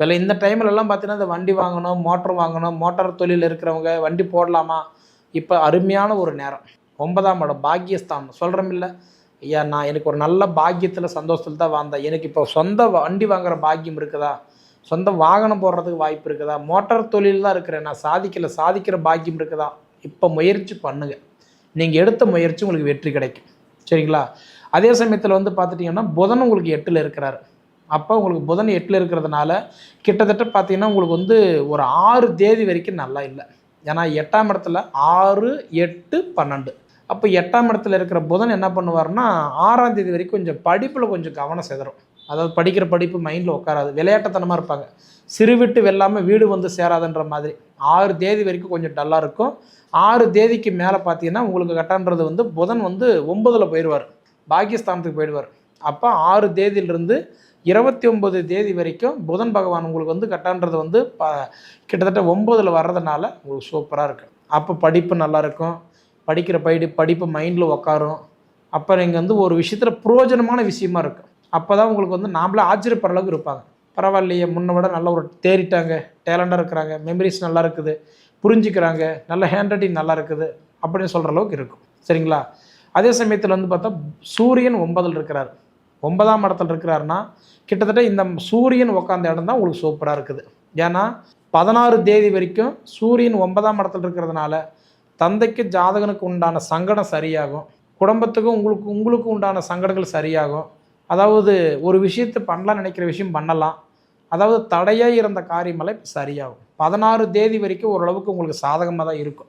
விலை இந்த டைம்லலாம் பார்த்தீங்கன்னா இந்த வண்டி வாங்கணும் மோட்டர் வாங்கணும் மோட்டார் தொழில் இருக்கிறவங்க வண்டி போடலாமா? இப்போ அருமையான ஒரு நேரம். ஒன்பதாம் இடம் பாக்கியஸ்தான் சொல்கிறோம் இல்லை? ஐயா நான் எனக்கு ஒரு நல்ல பாக்கியத்தில் சந்தோஷத்தில் தான் வாழ்ந்தேன். எனக்கு இப்போ சொந்த வண்டி வாங்குகிற பாக்கியம் இருக்குதா? சொந்த வாகனம் போடுறதுக்கு வாய்ப்பு இருக்குதா? மோட்டார் தொழில் தான் இருக்கிறேன். நான் சாதிக்கல சாதிக்கிற பாக்கியம் இருக்குதா? இப்போ முயற்சி பண்ணுங்க. நீங்கள் எடுத்த முயற்சி உங்களுக்கு வெற்றி கிடைக்கும். சரிங்களா? அதே சமயத்தில் வந்து பார்த்துட்டிங்கன்னா புதன் உங்களுக்கு எட்டில் இருக்கிறாரு. அப்போ உங்களுக்கு புதன் எட்டில் இருக்கிறதுனால கிட்டத்தட்ட பார்த்தீங்கன்னா உங்களுக்கு வந்து ஒரு ஆறு தேதி வரைக்கும் நல்லா இல்லை. ஏன்னா எட்டாம் இடத்துல ஆறு எட்டு பன்னெண்டு. அப்போ எட்டாம் இடத்துல இருக்கிற புதன் என்ன பண்ணுவார்னா ஆறாம் தேதி வரைக்கும் கொஞ்சம் படிப்பில் கொஞ்சம் கவனம் செதறும். அதாவது படிக்கிற படிப்பு மைண்டில் உட்காராது. விளையாட்டுத்தனமாக இருப்பாங்க. சிறு விட்டு வெல்லாமல் வீடு வந்து சேராதுன்ற மாதிரி. ஆறு தேதி வரைக்கும் கொஞ்சம் டல்லாக இருக்கும். ஆறு தேதிக்கு மேலே பார்த்தீங்கன்னா உங்களுக்கு கட்டான்றது வந்து புதன் வந்து ஒன்பதில் போயிடுவார் பாகிஸ்தானத்துக்கு போயிடுவார். அப்போ ஆறு தேதியிலிருந்து இருபத்தி ஒம்பது தேதி வரைக்கும் புதன் பகவான் உங்களுக்கு வந்து கட்டான்றது வந்து ப கிட்டத்தட்ட ஒம்போதில் வர்றதுனால உங்களுக்கு சூப்பராக இருக்கும் அப்போ படிப்பு நல்லா இருக்கும். படிக்கிற படி படிப்பு மைண்டில் உக்காரும். அப்போ நீங்கள் வந்து ஒரு விஷயத்தில் புரோஜனமான விஷயமா இருக்கும் அப்போ தான் உங்களுக்கு வந்து நாமளே ஆச்சரியப்படுற அளவுக்கு இருப்பாங்க. பரவாயில்லையே முன்ன விட நல்ல ஒரு தேறிட்டாங்க. டேலண்டாக இருக்கிறாங்க. மெமரிஸ் நல்லா இருக்குது. புரிஞ்சுக்கிறாங்க. நல்ல ஹேண்ட் ரைட்டிங் நல்லா இருக்குது. அப்படின்னு சொல்கிற அளவுக்கு இருக்கும். சரிங்களா? அதே சமயத்தில் வந்து பார்த்தா சூரியன் ஒன்பதில் இருக்கிறார். ஒன்பதாம் இடத்துல இருக்கிறாருன்னா கிட்டத்தட்ட இந்த சூரியன் உட்காந்த இடம் தான் உங்களுக்கு சூப்பராக இருக்குது. ஏன்னா பதினாறு தேதி வரைக்கும் சூரியன் ஒன்பதாம் இடத்துல இருக்கிறதுனால தந்தைக்கு ஜாதகனுக்கு உண்டான சங்கடம் சரியாகும். குடும்பத்துக்கும் உங்களுக்கு உங்களுக்கு உண்டான சங்கடங்கள் சரியாகும். அதாவது ஒரு விஷயத்தை பண்ணலாம் நினைக்கிற விஷயம் பண்ணலாம். அதாவது தடையாக இருந்த காரியமெல்லாம் இப்போ சரியாகும். பதினாறு தேதி வரைக்கும் ஓரளவுக்கு உங்களுக்கு சாதகமாக தான் இருக்கும்.